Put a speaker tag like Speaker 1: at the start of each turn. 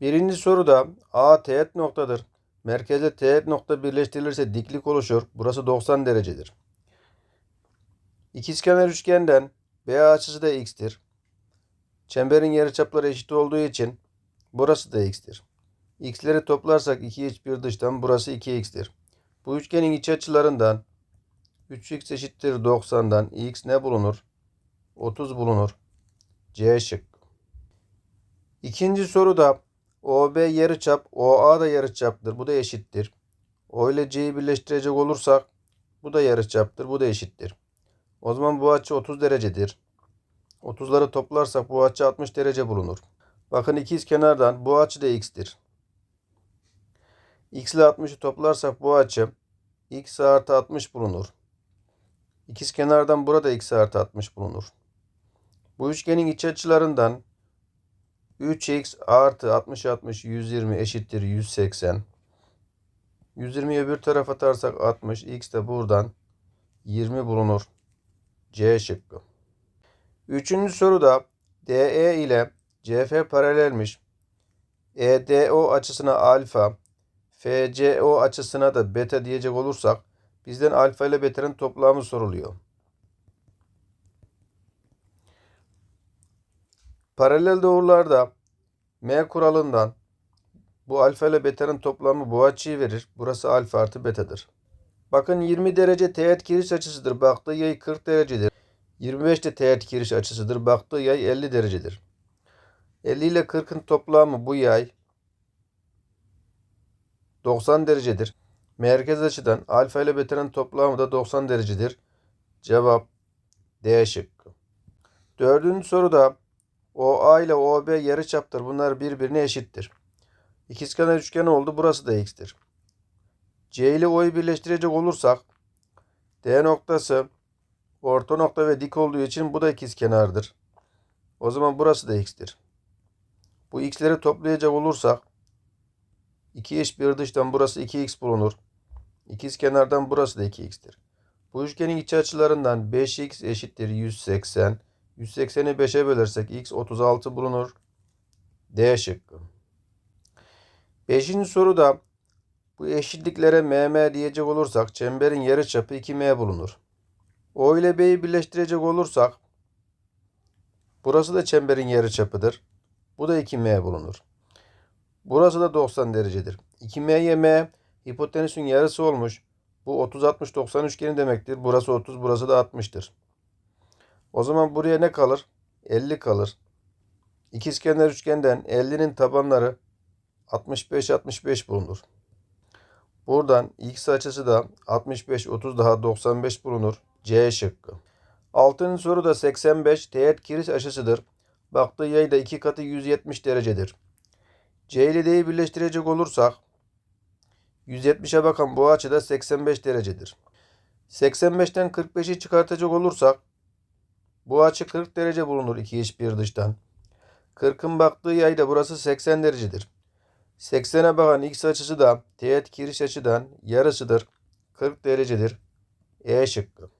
Speaker 1: Birinci soruda A teğet noktadır. Merkezle teğet nokta birleştirilirse diklik oluşur. Burası 90 derecedir. İkizkenar üçgenden B açısı da x'tir. Çemberin yarıçapları eşit olduğu için burası da x'tir. X'leri toplarsak 2 iç bir dıştan burası 2x'tir. Bu üçgenin iç açılarından 3x eşittir 90'dan x ne bulunur? 30 bulunur. C şıkkı. İkinci soruda OB yarıçap, OA da yarıçaptır. Bu da eşittir. O ile C'yi birleştirecek olursak bu da yarıçaptır. Bu da eşittir. O zaman bu açı 30 derecedir. 30'ları toplarsak bu açı 60 derece bulunur. Bakın ikiz kenardan bu açı da x'tir. x ile 60'ı toplarsak bu açı x artı 60 bulunur. İkiz kenardan burada x artı 60 bulunur. Bu üçgenin iç açılarından 3x artı 60 60 120 eşittir 180. 120'yi öbür tarafa atarsak 60. X de buradan 20 bulunur. C şıkkı. Üçüncü soruda DE ile CF paralelmiş. EDO açısına alfa, FCO açısına da beta diyecek olursak bizden alfa ile beta'nın toplamı soruluyor. Paralel doğrularda M kuralından bu alfa ile beta'nın toplamı bu açıyı verir. Burası alfa artı betadır. Bakın 20 derece teğet giriş açısıdır. Baktığı yay 40 derecedir. 25 de teğet giriş açısıdır. Baktığı yay 50 derecedir. 50 ile 40'ın toplamı bu yay 90 derecedir. Merkez açıdan alfa ile beta'nın toplamı da 90 derecedir. Cevap D şıkkı. Dördüncü soruda OA ile OB yarıçaptır. Bunlar birbirine eşittir. İkizkenar üçgen oldu. Burası da x'tir. C ile O'yu birleştirecek olursak D noktası orta nokta ve dik olduğu için bu da ikizkenardır. O zaman burası da x'tir. Bu x'leri toplayacak olursak 2 eş bir dıştan burası 2x bulunur. İkizkenardan burası da 2x'tir. Bu üçgenin iç açılarından 5x eşittir 180. 180'i 5'e bölersek x 36 bulunur. D şıkkı. Beşinci soruda bu eşitliklere mm diyecek olursak çemberin yarıçapı 2m bulunur. O ile B'yi birleştirecek olursak burası da çemberin yarıçapıdır. Bu da 2m bulunur. Burası da 90 derecedir. 2m'ye m hipotenüsün yarısı olmuş. Bu 30 60 90 üçgeni demektir. Burası 30, burası da 60'tır. O zaman buraya ne kalır? 50 kalır. İkizkenar üçgenden 50'nin tabanları 65 65 bulunur. Buradan x açısı da 65 30 daha 95 bulunur. C şıkkı. Altıncı soru da 85 teğet kiriş açısıdır. Baktığı yay da 2 katı 170 derecedir. C ile D'yi birleştirecek olursak 170'e bakan bu açı da 85 derecedir. 85'ten 45'i çıkartacak olursak bu açı 40 derece bulunur iki iç bir dıştan. 40'ın baktığı yay da burası 80 derecedir. 80'e bakan x açısı da teğet kiriş açıdan yarısıdır. 40 derecedir. E şıkkı.